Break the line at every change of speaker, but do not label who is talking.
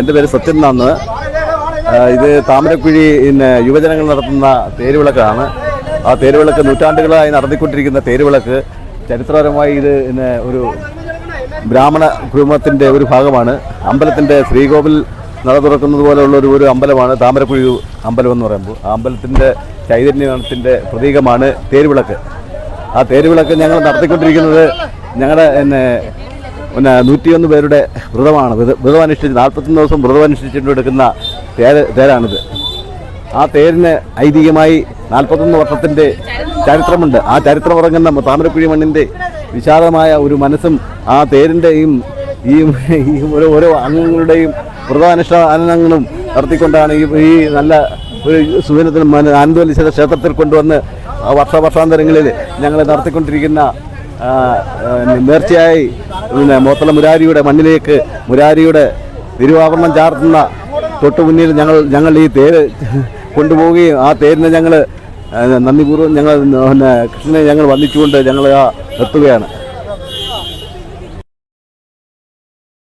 എന്റെ പേര് സത്യൻ എന്നാണ്. ഇത് താമരക്കുഴി പിന്നെ യുവജനങ്ങൾ നടത്തുന്ന തേരുവിളക്കാണ്. ആ തേരുവിളക്ക് നൂറ്റാണ്ടുകളായി നടത്തിക്കൊണ്ടിരിക്കുന്ന തേരുവിളക്ക് ചരിത്രപരമായി ഇത് പിന്നെ ഒരു ബ്രാഹ്മണ കുടുംബത്തിന്റെ ഒരു ഭാഗമാണ്. അമ്പലത്തിന്റെ ശ്രീകോവിൽ നട തുറക്കുന്നത് പോലെയുള്ള ഒരു ഒരു അമ്പലമാണ് താമരക്കുഴി അമ്പലം എന്ന് പറയുമ്പോൾ. ആ അമ്പലത്തിന്റെ ചൈതന്യത്തിന്റെ പ്രതീകമാണ് തേരുവിളക്ക്. ആ തേരുവിളക്ക് ഞങ്ങൾ നടത്തിക്കൊണ്ടിരിക്കുന്നത് ഞങ്ങളുടെ പിന്നെ പിന്നെ നൂറ്റിയൊന്ന് പേരുടെ വ്രതമാണ്. വ്രത- അനുഷ്ഠിച്ച് നാൽപ്പത്തൊന്ന് ദിവസം വ്രതം എടുക്കുന്ന തേര് തേരാണിത്. ആ തേരിന് ഐതിഹ്യമായി നാൽപ്പത്തൊന്ന് വർഷത്തിന്റെ ചരിത്രമുണ്ട്. ആ ചരിത്രം ഉറങ്ങുന്ന താമരക്കുഴി മണ്ണിന്റെ വിശാലമായ ഒരു മനസ്സും ആ തേരിന്റെയും ഈ ഓരോ ഓരോ അംഗങ്ങളുടെയും വ്രതാനുഷ്ഠാനങ്ങളും നടത്തിക്കൊണ്ടാണ് ഈ ഈ നല്ല ഒരു സുദിനത്തിന് ആനന്ദവല്ലീശ്വര ക്ഷേത്രത്തിൽ കൊണ്ടുവന്ന് വർഷ വർഷാന്തരങ്ങളിൽ ഞങ്ങൾ നടത്തിക്കൊണ്ടിരിക്കുന്ന നേർച്ചയായി പിന്നെ മോത്തല മുരാരിയുടെ മണ്ണിലേക്ക് മുരാരിയുടെ തിരുവാഭരണം ചാർത്തുന്ന തൊട്ടു മുന്നിൽ ഞങ്ങൾ ഞങ്ങൾ ഈ തേര് കൊണ്ടുപോവുകയും ആ തേരിനെ ഞങ്ങൾ നന്ദിപൂർവം ഞങ്ങൾ പിന്നെ കൃഷ്ണനെ ഞങ്ങൾ വന്ദിച്ചുകൊണ്ട് ഞങ്ങൾ ആ എത്തുകയാണ്.